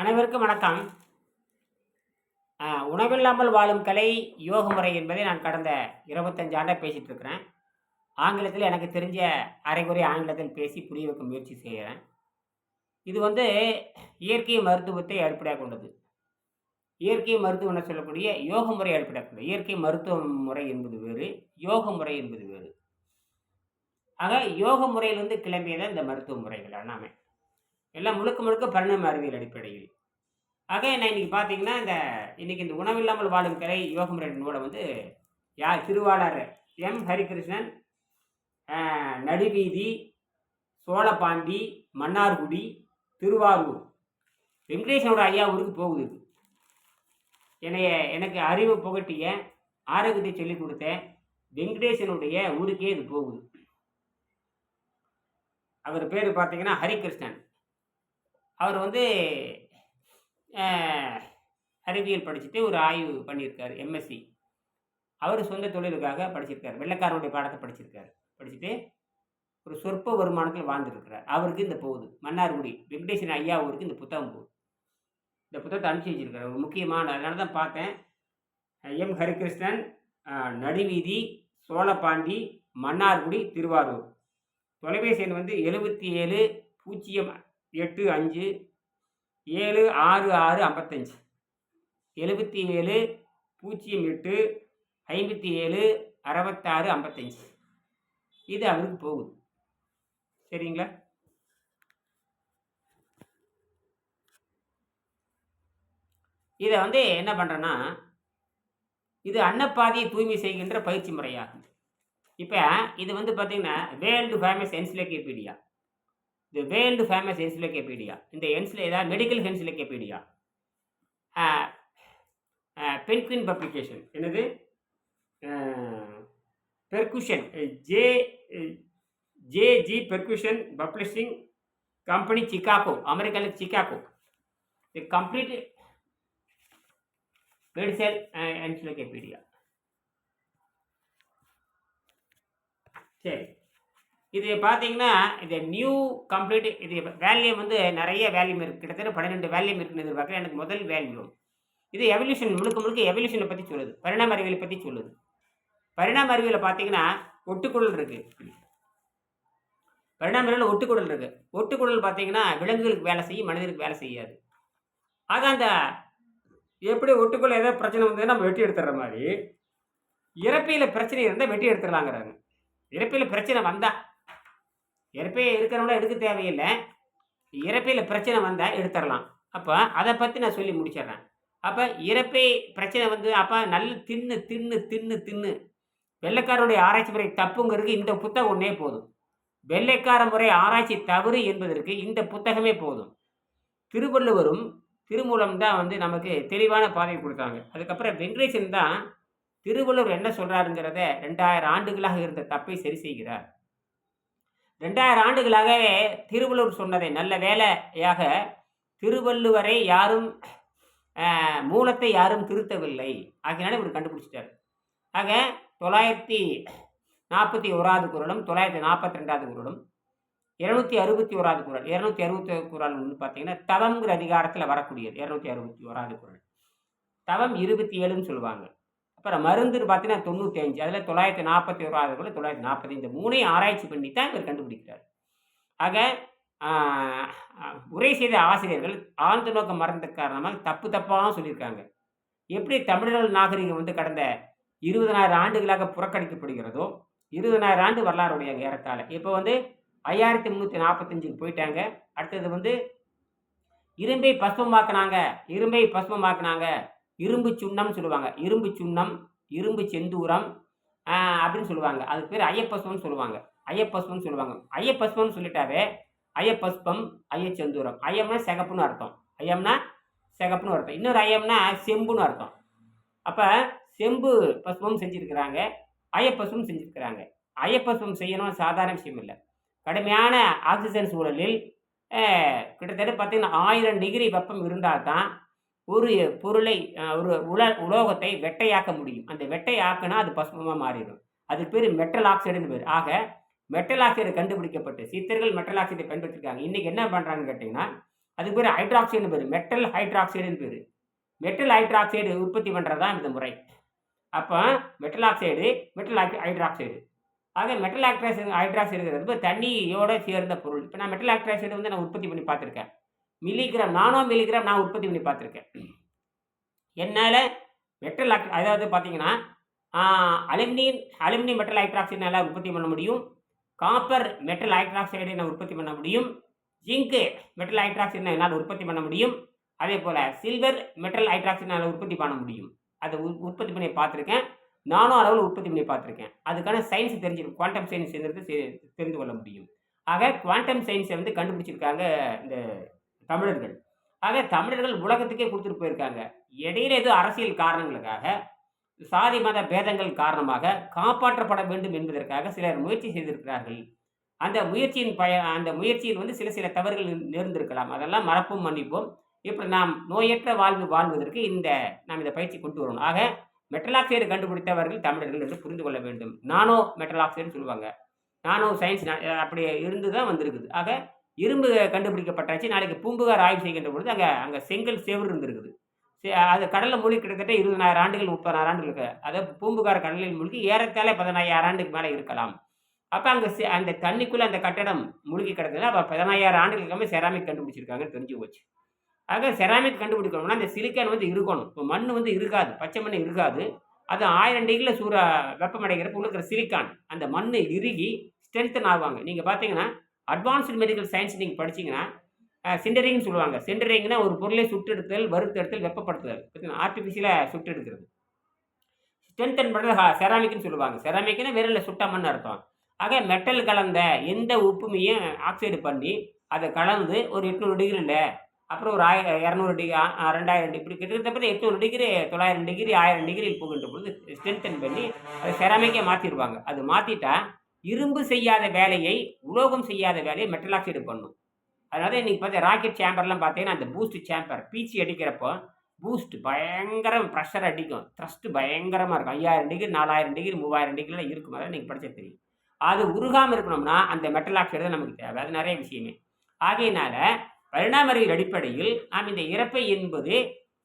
அனைவருக்கும் வணக்கம். உணவில்லாமல் வாழும் கலை யோக முறை என்பதை நான் கடந்த இருபத்தஞ்சு ஆண்டாக பேசிகிட்டு இருக்கிறேன் ஆங்கிலத்தில் எனக்கு தெரிஞ்ச அரைகுறை ஆங்கிலத்தில் பேசி புரிய வைக்க முயற்சி செய்கிறேன். இது வந்து இயற்கை மருத்துவத்தை அடிப்படையாக கொண்டது. இயற்கை மருத்துவம்னு சொல்லக்கூடிய யோக முறை அடிப்படையாக கொண்டது. இயற்கை மருத்துவ முறை என்பது வேறு யோக முறை என்பது வேறு. ஆக யோக முறையிலிருந்து கிளம்பியதான் இந்த மருத்துவ முறைகள் எல்லாமே எல்லாம் முழுக்க முழுக்க பரிணாம அறிவியல் அடிப்படையில். ஆக நான் இன்னைக்கு பார்த்தீங்கன்னா இந்த இன்னைக்கு இந்த உணவில்லாமல் வாழும் கலை யோகம் முறை நூலை வந்து யார் திருவாளர் எம். ஹரிகிருஷ்ணன் நடுவீதி சோழபாண்டி மன்னார்குடி திருவாரூர். வெங்கடேஷனோட ஐயா ஊருக்கு போகுது இது. என்னைய எனக்கு அறிவு புகட்டிய ஆரோக்கியத்தை சொல்லிக் கொடுத்த வெங்கடேசனுடைய ஊருக்கே இது போகுது. அவர் பேர் பார்த்தீங்கன்னா ஹரிகிருஷ்ணன். அவர் வந்து அறிவியல் படிச்சுட்டு ஒரு ஆய்வு பண்ணியிருக்காரு எம்எஸ்சி அவர் சொந்த தொழிலுக்காக படிச்சிருக்காரு. வெள்ளைக்காரனுடைய பாடத்தை படிச்சிருக்கார். படிச்சுட்டு ஒரு சொற்ப வருமானத்தில் வாழ்ந்துருக்கிறார் அவருக்கு இந்த போகுது. மன்னார்குடி வெங்கடேசன் ஐயா அவருக்கு இந்த புத்தகம் போகுது. இந்த புத்தகத்தை அனுப்பிச்சி வச்சிருக்காரு ஒரு முக்கியமான அதனால தான் பார்த்தேன். எம். ஹரிகிருஷ்ணன் நடுவீதி சோழபாண்டி மன்னார்குடி திருவாரூர். தொலைபேசி எண் வந்து எழுபத்தி ஏழு பூஜ்ஜியம் எட்டு அஞ்சு ஏழு ஆறு ஆறு ஐம்பத்தஞ்சு. எழுபத்தி ஏழு பூஜ்ஜியம் எட்டு ஐம்பத்தி ஏழு அறுபத்தாறு ஐம்பத்தஞ்சு. இது அவருக்கு போகுது. சரிங்களா? இதை வந்து என்ன பண்ணுறேன்னா இது அன்னப்பாதையை தூய்மை செய்கின்ற பயிற்சி முறையாகும் இப்போ இது வந்து பார்த்திங்கன்னா world famous encyclopedia. The world famous encyclopedia இந்த என்சில ஏதாவது மெடிக்கல் என்சிலோகேபீடியா பென்குயின் பப்ளிகேஷன் என்னது? Ferguson J J G Ferguson publishing company Chicago அமெரிக்காவில் Chicago the complete medical encyclopedia சரி. இது பார்த்தீங்கன்னா இது நியூ கம்ப்ளீட் இது வேல்யூம் வந்து நிறைய வேல்யூம் இருக்குது கிட்டத்தட்ட பன்னிரெண்டு வேல்யூம் இருக்குன்னு எதிர்பார்க்குறேன். எனக்கு முதல் வேல்யூம் இது எவல்யூஷன் முழுக்க முழுக்க எவல்யூஷனை பற்றி சொல்லுது. பரிணாம அறிவியலை பற்றி சொல்லுது. பரிணாம அறிவியலை பார்த்தீங்கன்னா ஒட்டுக்குழல் இருக்குது பரிணாம அறிவியல் ஒட்டுக்குழல் இருக்குது ஒட்டுக்குழல் பார்த்தீங்கன்னா விலங்குகளுக்கு வேலை செய்யும் மனிதனுக்கு வேலை செய்யாது. ஆக அந்த எப்படி ஒட்டுக்குள்ள ஏதாவது பிரச்சனை வந்ததுன்னா நம்ம வெட்டி எடுத்துடுற மாதிரி. இறப்பையில் பிரச்சனை இருந்தால் வெட்டி எடுத்துடலாங்கிறாங்க. இறப்பையில் பிரச்சனை வந்தால் இறப்பையை இருக்கிறவங்கள எடுக்க தேவையில்லை. இறப்பையில் பிரச்சனை வந்தால் எடுத்துடலாம் அப்போ அதை பற்றி நான் சொல்லி முடிச்சிடுறேன் அப்போ இறப்பை பிரச்சனை வந்து அப்போ நல்ல தின்னு தின்னு தின்னு தின்னு. வெள்ளைக்காரனுடைய ஆராய்ச்சி முறை தப்புங்கிறதுக்கு இந்த புத்தகம் ஒன்றே போதும். வெள்ளைக்கார முறை ஆராய்ச்சி தவறு என்பதற்கு இந்த புத்தகமே போதும். திருவள்ளுவரும் திருமூலம் தான் வந்து நமக்கு தெளிவான பாதை கொடுத்தாங்க. அதுக்கப்புறம் வெங்கடேசன் தான் திருவள்ளுவர் என்ன சொல்கிறாருங்கிறத ரெண்டாயிரம் ஆண்டுகளாக இருந்த தப்பை சரி செய்கிறார். ரெண்டாயிரம் ஆண்டுகளாகவே திருவள்ளுவர் சொன்னதை நல்ல வேலையாக திருவள்ளுவரை யாரும் மூலத்தை யாரும் திருத்தவில்லை. ஆகையினால இவர் கண்டுபிடிச்சிட்டார். ஆக தொள்ளாயிரத்தி நாற்பத்தி ஓராவது குரலும் தொள்ளாயிரத்தி நாற்பத்தி ரெண்டாவது குரலும் இருநூத்தி அறுபத்தி ஓராவது குரல் இருநூத்தி அறுபத்தி குரல் வந்து பார்த்தீங்கன்னா தவங்கிற அதிகாரத்தில் வரக்கூடியது இரநூத்தி அறுபத்தி ஓராவது குரல். தவம் இருபத்தி ஏழுன்னு சொல்லுவாங்க. அப்புறம் மருந்துன்னு பார்த்தீங்கன்னா தொண்ணூற்றி அஞ்சு அதில் தொள்ளாயிரத்தி நாற்பத்தி ஓராவது தொள்ளாயிரத்தி நாற்பத்தி இந்த மூணையும் ஆராய்ச்சி பண்ணி தான் இவர் கண்டுபிடிக்கிறார். ஆக உரை செய்த ஆசிரியர்கள் ஆழ்ந்த நோக்க மறந்த காரணமாக தப்பு தப்பாக சொல்லியிருக்காங்க. எப்படி தமிழர்கள் நாகரிகம் வந்து கடந்த இருபதனாயிரம் ஆண்டுகளாக புறக்கணிக்கப்படுகிறதோ இருபதனாயிரம் ஆண்டு வரலாறுடைய ஏறத்தாழ. இப்போ வந்து ஐயாயிரத்தி முந்நூற்றி நாற்பத்தஞ்சுக்கு போயிட்டாங்க. அடுத்தது வந்து இரும்பை பசுமமாக்குனாங்க இரும்பை பசுமமாக்குனாங்க. இரும்பு சுண்ணம்னு சொல்லுவாங்க. இரும்பு சுண்ணம் இரும்பு செந்தூரம் அப்படின்னு சொல்லுவாங்க. அதுக்கு பேர் ஐயப்பசுவம்னு சொல்லுவாங்க. ஐயப்பசுவம்னு சொல்லுவாங்க. ஐயப்பசுவம்னு சொல்லிட்டாவே ஐயப்பஸ்பம் ஐயச்செந்தூரம். ஐயம்னா சிகப்புன்னு அர்த்தம். ஐயம்னா சிகப்புன்னு அர்த்தம். இன்னொரு ஐயம்னா செம்புன்னு அர்த்தம். அப்போ செம்பு பசுவம் செஞ்சுருக்கிறாங்க. ஐயப்பசுவம் செஞ்சுருக்கிறாங்க. ஐயப்பசுவம் செய்யணும் சாதாரண விஷயம் இல்லை. கடுமையான ஆக்சிஜன் சூழலில் கிட்டத்தட்ட பார்த்திங்கன்னா ஆயிரம் டிகிரி வெப்பம் இருந்தால் தான் ஒரு பொருளை ஒரு உல உலோகத்தை வெட்டையாக்க முடியும். அந்த வெட்டையாக்குனா அது பசுமமாக மாறிடும். அது பேர் மெட்டல் ஆக்சைடுன்னு பேர். ஆக மெட்டல் ஆக்சைடு கண்டுபிடிக்கப்பட்டு சித்தர்கள் மெட்டல் ஆக்சைடை பயன்படுத்திருக்காங்க. இன்றைக்கி என்ன பண்ணுறாங்கன்னு கேட்டிங்கன்னா அதுக்கு பேர் ஹைட்ராக்சைடுன்னு பேர். மெட்டல் ஹைட்ராக்சைடுன்னு பேர். மெட்டல் ஹைட்ராக்சைடு உற்பத்தி பண்ணுறது தான் இந்த முறை. அப்போ மெட்டல் ஆக்சைடு மெட்டல் ஹைட்ராக்சைடு ஆக மெட்டல் ஆக்ட்ராக்சைடு ஹைட்ராக்சைடுங்கிறது தண்ணியோட சேர்ந்த பொருள். இப்போ நான் மெட்டல் ஆக்ட்ராக்சைடு வந்து நான் உற்பத்தி பண்ணி பார்த்துருக்கேன். மில்லிகிராம் நானோ மில்லிகிராம் நான் உற்பத்தி பண்ணி பார்த்துருக்கேன். என்னால் மெட்டல் ஆக் அதாவது பார்த்தீங்கன்னா அலுமினியம் அலுமினியம் மெட்டல் ஹைட்ராக்சைடு உற்பத்தி பண்ண முடியும். காப்பர் மெட்டல் ஹைட்ராக்சைடு நான் உற்பத்தி பண்ண முடியும். ஜிங்கு மெட்டல் ஹைட்ராக்சைடு என்னால் உற்பத்தி பண்ண முடியும். அதே போல் சில்வர் மெட்டல் ஹைட்ராக்சைடு என்னால் உற்பத்தி பண்ண முடியும். அதை உற்பத்தி பண்ணி பார்த்துருக்கேன். நானோ அளவில் உற்பத்தி பண்ணி பார்த்துருக்கேன். அதுக்கான சயின்ஸ் தெரிஞ்சிருக்கும் குவாண்டம் சயின்ஸ்ங்கிறது தெரிந்து கொள்ள முடியும். ஆக குவாண்டம் சயின்ஸை வந்து கண்டுபிடிச்சிருக்காங்க இந்த தமிழர்கள். ஆக தமிழர்கள் உலகத்துக்கே கொடுத்துட்டு போயிருக்காங்க. இடையில ஏதோ அரசியல் காரணங்களுக்காக சாதி மத பேதங்கள் காரணமாக காப்பாற்றப்பட வேண்டும் என்பதற்காக சிலர் முயற்சி செய்திருக்கிறார்கள். அந்த முயற்சியின் பய அந்த முயற்சியில் வந்து சில சில தவறுகள் நேர்ந்திருக்கலாம். அதெல்லாம் மறப்பும் மன்னிப்போம். இப்படி நாம் நோயற்ற வாழ்வு வாழ்வதற்கு இந்த நாம் இந்த பயிற்சி கொண்டு வரணும். ஆக மெட்டலாக்சைடு கண்டுபிடித்தவர்கள் தமிழர்கள் என்று புரிந்து கொள்ள வேண்டும். நானோ மெட்டலாக்சைடுன்னு சொல்லுவாங்க. நானோ சயின்ஸ் அப்படி இருந்து தான் வந்திருக்குது. ஆக இரும்பு கண்டுபிடிக்கப்பட்டாச்சு. நாளைக்கு பூம்புகார் ஆய்வு செய்கின்ற பொழுது அங்கே அங்கே செங்கல் செவுறு இருந்திருக்குது. அது கடலில் மூழ்கி கிட்டத்தட்ட இருபதாயிரம் ஆண்டுகள் முப்பதாயிரம் ஆண்டுகள் இருக்கு. அதாவது பூம்புகார் கடலில் மூழ்கி ஏறத்தாலே பதினாயிரம் ஆண்டுக்கு மேலே இருக்கலாம். அப்போ அங்கே அந்த தண்ணிக்குள்ளே அந்த கட்டடம் மூழ்கி கிடக்குது அப்போ பதினாயிரம் ஆண்டுகளுக்கு செராமிக் கண்டுபிடிச்சிருக்காங்கன்னு தெரிஞ்சு போச்சு. ஆக செராமிக் கண்டுபிடிக்கணும்னா அந்த சிலிக்கான் வந்து இருக்கணும். இப்போ மண் வந்து இருக்காது. பச்சை மண் இருக்காது. அது ஆயிரம் டிகிரியில் சூற வெப்பமடைகிறப்ப உள்ள இருக்கிற சிலிக்கான் அந்த மண் இறுகி ஸ்ட்ரென்த்தன் ஆகுவாங்க. நீங்கள் பார்த்தீங்கன்னா அட்வான்ஸ்டு மெடிக்கல் சயின்ஸ் நீங்கள் படிச்சீங்கன்னா சிண்டரிங்னு சொல்லுவாங்க. சிண்டரிங்னா ஒரு பொருளை சுட்டெடுத்தல் வறுத்தெடுத்தல் வெப்பப்படுத்துதல். ஆர்டிஃபிஷியலாக சுட்டெடுக்கிறது. ஸ்ட்ரென்தன் பண்ணுறது செராமிக்னு சொல்லுவாங்க. செராமிக்னா விரலில் சுட்டமன்னு அர்த்தம். ஆக மெட்டல் கலந்த எந்த உப்புமையும் ஆக்சைடு பண்ணி அதை கலந்து ஒரு எட்நூறு டிகிரியில் அப்புறம் ஒரு ஆயிரம் இரநூறு டிகிரி ரெண்டாயிரம் டிகிரி கிட்டத்தட்ட எட்நூறு டிகிரி தொள்ளாயிரம் டிகிரி ஆயிரம் டிகிரியில் போகின்ற பொழுது ஸ்ட்ரென்தன் பண்ணி அதை செராமிக்கே மாற்றிடுவாங்க அது மாற்றிட்டா இரும்பு செய்யாத வேலையை உலோகம் செய்யாத வேலையை மெட்டல் ஆக்சைடு பண்ணும். அதனால இன்னைக்கு பார்த்தா ராக்கெட் சேம்பர்லாம் பார்த்தீங்கன்னா அந்த பூஸ்ட் சேம்பர் பீச்சி அடிக்கிறப்போ பூஸ்ட் பயங்கர ப்ரெஷர் அடிக்கும். த்ரஸ்ட் பயங்கரமாக இருக்கும். ஐயாயிரம் டிகிரி நாலாயிரம் டிகிரி மூவாயிரம் டிகிரிலாம் இருக்கும். அதெல்லாம் நீங்கள் படித்த தெரியும். அது உருகாமல் இருக்கணும்னா அந்த மெட்டல் ஆக்சைடு தான் நமக்கு தேவை. அது நிறைய விஷயமே. ஆகையினால பரிணாமறிவியல் அடிப்படையில் நாம் இந்த இறப்பை என்பது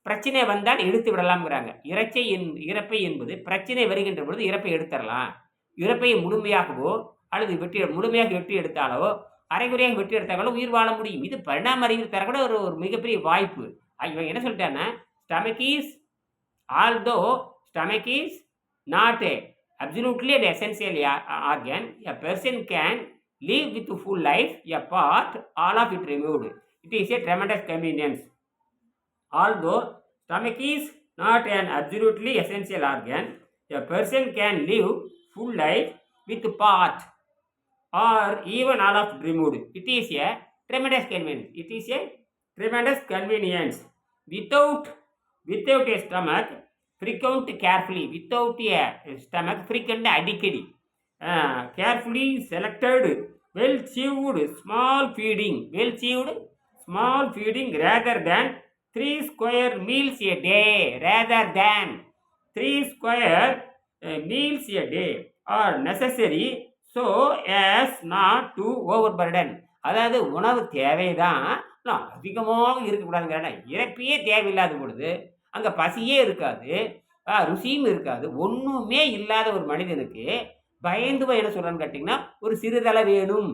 பிரச்சனை வந்தால் எடுத்து விடலாம்ங்கிறாங்க. இறைச்சை என் இறப்பை என்பது பிரச்சனை வருகின்ற பொழுது இறப்பை எடுத்துடலாம். இறப்பை முழுமையாகவோ அல்லது வெற்றி முழுமையாக வெற்றி எடுத்தாலோ அரைகுறையாக வெற்றி எடுத்தாலோ உயிர் வாழ முடியும் இது பரிணாம அறிவில் தரக்கூட ஒரு ஒரு மிகப்பெரிய வாய்ப்பு இவன் என்ன சொல்லிட்டேன்னா stomach is although stomach is not a absolutely and essential organ a person can live with full life a part all of it removed it is a tremendous convenience although stomach is not an absolutely essential organ a person can live full life with path or even out of dreamwood. It is a tremendous convenience. It is a tremendous convenience. Without without a stomach, frequent carefully. Without a stomach, frequent adequately. Uh, carefully selected, well chewed, small feeding. Well chewed, small feeding rather than three square meals a day rather than three square Uh, meals a day are necessary so as not to overburden. அதாவது உணவு தேவைதான். நான் அதிகமாக இருக்கக்கூடாதுங்கிறேன் இறப்பையே தேவையில்லாத பொழுது அங்கே பசியே இருக்காது ஆ, ருசியும் இருக்காது. ஒன்றுமே இல்லாத ஒரு மனிதனுக்கு பயந்து போய் என்ன சொல்கிறான்னு கேட்டிங்கன்னா ஒரு சிறுதலை வேணும்.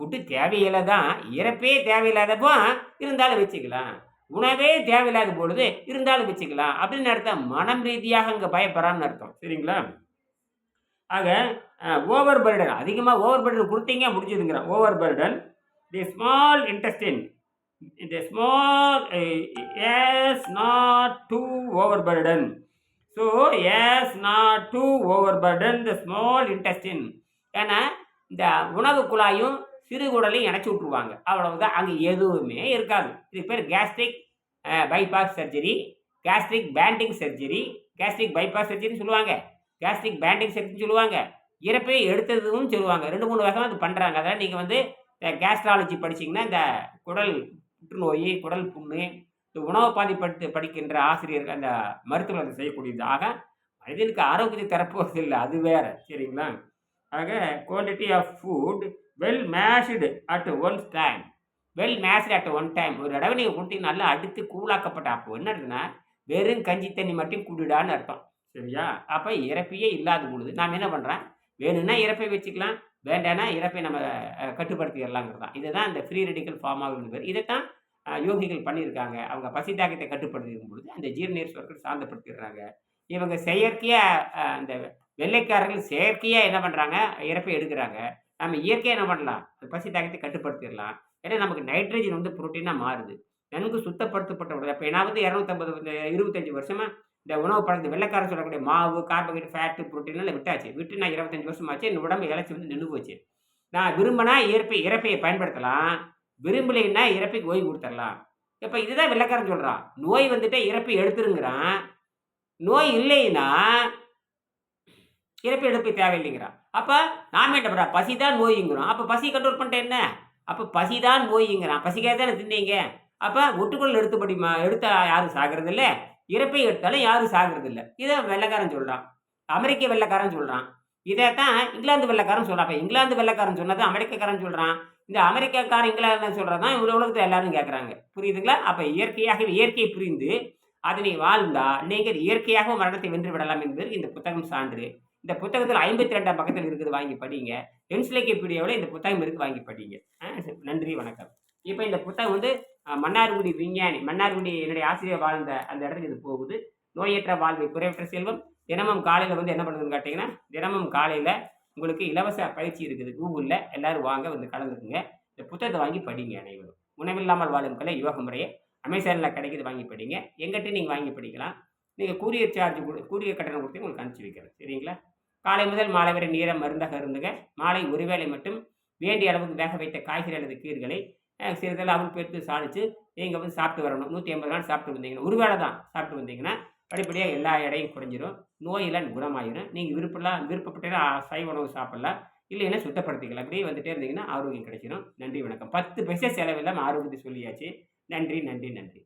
ஃபுட்டு தேவையில்லை தான் இறப்பே தேவையில்லாதப்போ இருந்தாலும் வச்சுக்கலாம். உணவே தேவையில்லாத பொழுது இருந்தாலும் வச்சுக்கலாம். அப்படின்னு அர்த்தம். மனம் ரீதியாக அங்கே பயப்படுறான்னு அர்த்தம். சரிங்களா? ஆக ஓவர் பர்டன் அதிகமாக ஓவர் பர்டன் கொடுத்தீங்க முடிஞ்சதுங்கிற over burden the small intestine இந்த small is not to over burden so is not to over burden the small intestine ஏன்னா இந்த உணவு குழாயும் சிறுகுடலையும் இணைச்சி விட்ருவாங்க அவ்வளவுதான். அங்கே எதுவுமே இருக்காது. இது பேர் gastric bypass surgery gastric banding surgery gastric bypass சர்ஜரின்னு சொல்லுவாங்க. கேஸ்ட்ரிக் பேண்டிங் சர்ஜரின்னு சொல்லுவாங்க. இறப்பை எடுத்ததும் சொல்லுவாங்க. ரெண்டு மூணு வருஷமாக அது பண்ணுறாங்க அதான் நீங்கள் வந்து கேஸ்ட்ராலஜி படிச்சீங்கன்னா இந்த குடல் புற்றுநோய் குடல் புண்ணு இந்த உணவு பாதிப்படுத்தி படிக்கின்ற ஆசிரியர்கள் அந்த மருத்துவர்கள் அதை செய்யக்கூடியது. ஆக மனிதனுக்கு ஆரோக்கியத்தை தரப்போவது இல்லை அது வேறு. சரிங்களா? ஆக quantity of food well mashed at once time well mashed at one time ஒரு தடவை நீங்கள் கொடுத்தீங்கன்னா நல்லா அடுத்து கூழாக்கப்பட்ட அப்போ என்ன இருக்குன்னா வெறும் கஞ்சி தண்ணி மட்டும் குடிடான்னு அர்த்தம். சரியா? அப்போ இறப்பையே இல்லாத பொழுது நாம் என்ன பண்ணுறேன் வேணும்னா இறப்பை வச்சுக்கலாம் வேண்டாம்னா இறப்பை நம்ம கட்டுப்படுத்திடலாங்கிறது தான் இதை தான் இந்த ஃப்ரீ ரெடிக்கல் ஃபார்ம் ஆகுது பேர் தான் யோகிகள் பண்ணியிருக்காங்க. அவங்க பசி தாக்கத்தை கட்டுப்படுத்தும் பொழுது அந்த ஜீரணேஸ்வரர்கள் சாந்தப்படுத்திடுறாங்க. இவங்க செயற்கையாக அந்த வெள்ளைக்காரர்கள் செயற்கையாக என்ன பண்ணுறாங்க இறப்பை எடுக்கிறாங்க. நம்ம இயற்கையாக என்ன பண்ணலாம்? பசி தாக்கத்தை கட்டுப்படுத்திடலாம். ஏன்னா நமக்கு நைட்ரஜன் வந்து புரோட்டீனாக மாறுது. நன்கு சுத்தப்படுத்தப்பட்ட உணவு அப்போ நான் வந்து இரநூத்தம்பது இருபத்தஞ்சி வருஷமாக இந்த உணவு பழக்கத்து வெள்ளைக்காரன் சொல்லக்கூடிய மாவு கார்போஹைட்ரேட் ஃபேட்டு புரோட்டீன்லாம் விட்டாச்சு. விட்டு நான் இருபத்தஞ்சி வருஷமாச்சு என் உடம்பு இழைச்சி வந்து நின்று போச்சு. நான் விரும்பினா இயற்பை இறப்பையை பயன்படுத்தலாம். விரும்பலைன்னா இறப்பைக்கு ஓய்வு கொடுத்துடலாம். இப்போ இதுதான் வெள்ளைக்காரன் சொல்கிறான் நோய் வந்துட்டு இறப்பை எடுத்துருங்கிறான். நோய் இல்லைன்னா இறப்பு எடுப்பு தேவையில்லைங்கிறான் அப்போ நாம என்ன பண்ணுறோம் பசி தான் நோய்ங்கிறோம். அப்போ பசி கண்ட்ரோல் பண்ணிட்டு என்ன? அப்போ பசி தான் நோய்ங்கிறான் பசிக்காக தானே தின்னீங்க? அப்போ ஒட்டுக்குள்ள எடுத்தபடி மா யாரும் சாகிறது இல்லை இறப்பை எடுத்தாலும் யாரும் சாகிறது இல்லை இதை வெள்ளைக்காரன் சொல்கிறான் அமெரிக்க வெள்ளைக்காரன் சொல்கிறான் இதை தான் இங்கிலாந்து வெள்ளக்காரன் சொல்கிறான் அப்போ இங்கிலாந்து வெள்ளைக்காரன் சொன்னது அமெரிக்கக்காரன் சொல்கிறான் இந்த அமெரிக்காக்காரன் இங்கிலாந்து சொல்கிறது தான் இவ்வளோ உலகத்தில் எல்லாரும் கேட்குறாங்க புரியுதுங்களா? அப்போ இயற்கையாகவே இயற்கையை புரிந்து அதனை வாழ்ந்தா நீங்கள் இயற்கையாக மரணத்தை வென்று விடலாம் என்பது இந்த புத்தகம் சான்று. இந்த புத்தகத்தில் ஐம்பத்தி ரெண்டாம் பக்கத்தில் இருக்குது வாங்கி படிங்க. என்சிலைக்கேபீடியாவில் இந்த புத்தகம் இருக்குது வாங்கி படிங்க. ஆ, சரி, நன்றி வணக்கம். இப்போ இந்த புத்தகம் வந்து மன்னார்குடி விஞ்ஞானி மன்னார்குடி என்னுடைய ஆசிரியர் வாழ்ந்த அந்த இடத்துக்கு இது போகுது. நோயற்ற வாழ்வை குறைவற்ற செல்வம். தினமும் காலையில் வந்து என்ன பண்ணுதுன்னு கேட்டிங்கன்னா தினமும் காலையில் உங்களுக்கு இலவச பயிற்சி இருக்குது. கூகுளில் எல்லோரும் வாங்க வந்து கலந்துக்குங்க. இந்த புத்தகத்தை வாங்கி படிங்க அனைவரும். உணவில்லாமல் வாழும் கலை யோக முறையை அமேசானில் கிடைக்கிது வாங்கி படிங்க. எங்கிட்ட நீங்கள் வாங்கி படிக்கலாம். நீங்கள் கூறிய சார்ஜ் கொடு கூறிய கட்டணம் கொடுத்து உங்களுக்கு அனுப்பிச்சி வைக்கிறேன். சரிங்களா? காலை முதல் மாலை வரை நீரம் மருந்தாக இருந்துங்க. மாலை ஒருவேளை மட்டும் வேண்டிய அளவுக்கு வேக வைத்த காய்கறி அல்லது கீர்களை சிறிதளவு அவள் பெருத்து சாணிச்சு நீங்கள் வந்து சாப்பிட்டு வரணும். நூற்றி ஐம்பது நாள் சாப்பிட்டு வந்தீங்கன்னா ஒரு வேளை தான் சாப்பிட்டு வந்தீங்கன்னா படிப்படியாக எல்லா எடையும் குறைஞ்சிரும். நோயெல்லாம் குணமாயிடும் நீங்கள் விருப்பம்லாம் விருப்பப்பட்டா சைவ உணவு சாப்பிடலாம். இல்லைன்னா சுத்தப்படுத்திக்கலாம். அப்படியே வந்துட்டே இருந்தீங்கன்னா ஆரோக்கியம் கிடைச்சிடும் நன்றி வணக்கம். பத்து பைசா செலவில்லாமல் ஆரோக்கியத்தை சொல்லியாச்சு. நன்றி நன்றி நன்றி.